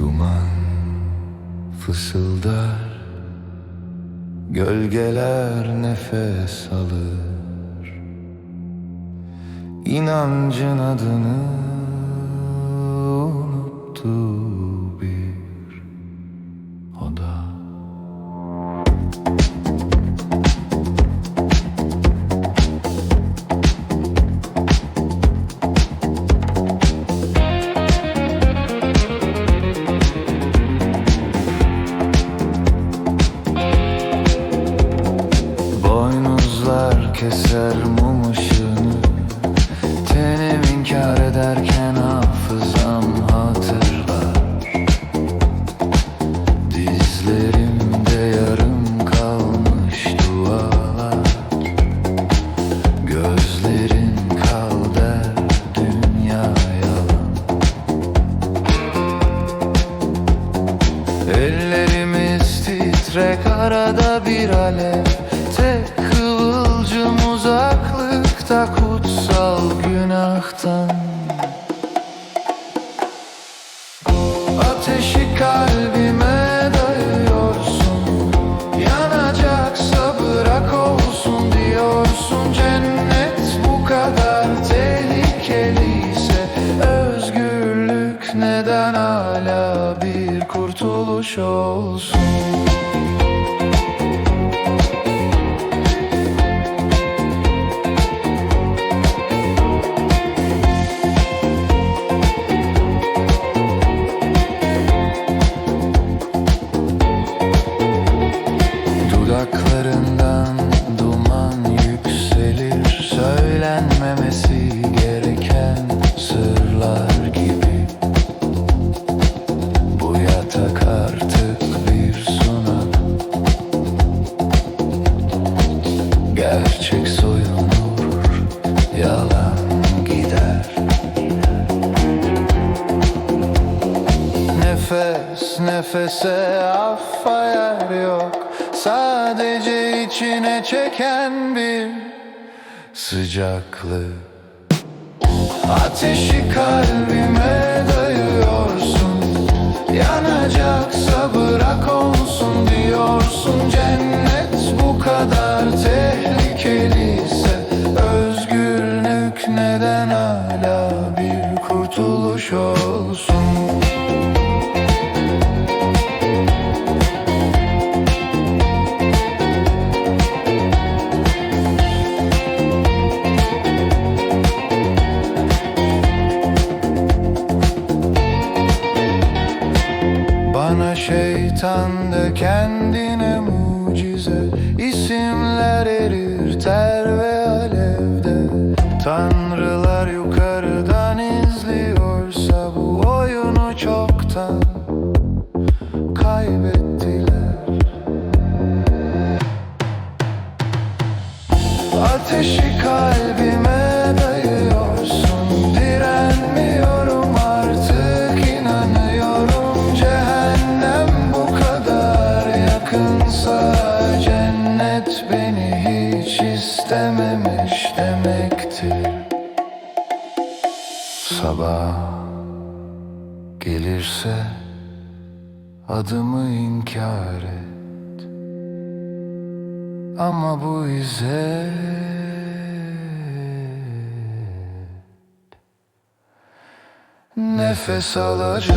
Duman fısıldar Gölgeler nefes alır. İnancın adını unuttum. İnkar ederken hafızam hatırlar. Dizlerimde yarım kalmış dualar. Gözlerin kal der dünya yalan. Ellerimiz titrek arada bir alev kurtuluş olsun nefese affa yer yok. Sadece içine çeken bir sıcaklık. Ateşi kalbime dayıyorsun. Yanacaksa bırak olsun diyorsun. Cennet bu kadar tehlikeliyse Özgürlük neden hala bir kurtuluş olsun Bana şeytan de kendine mucize. İsimler erir ter ve alevde. Tanrılar istememiş demektir. Sabah gelirse adımı inkar et. Ama bu İzzet Nefes alacak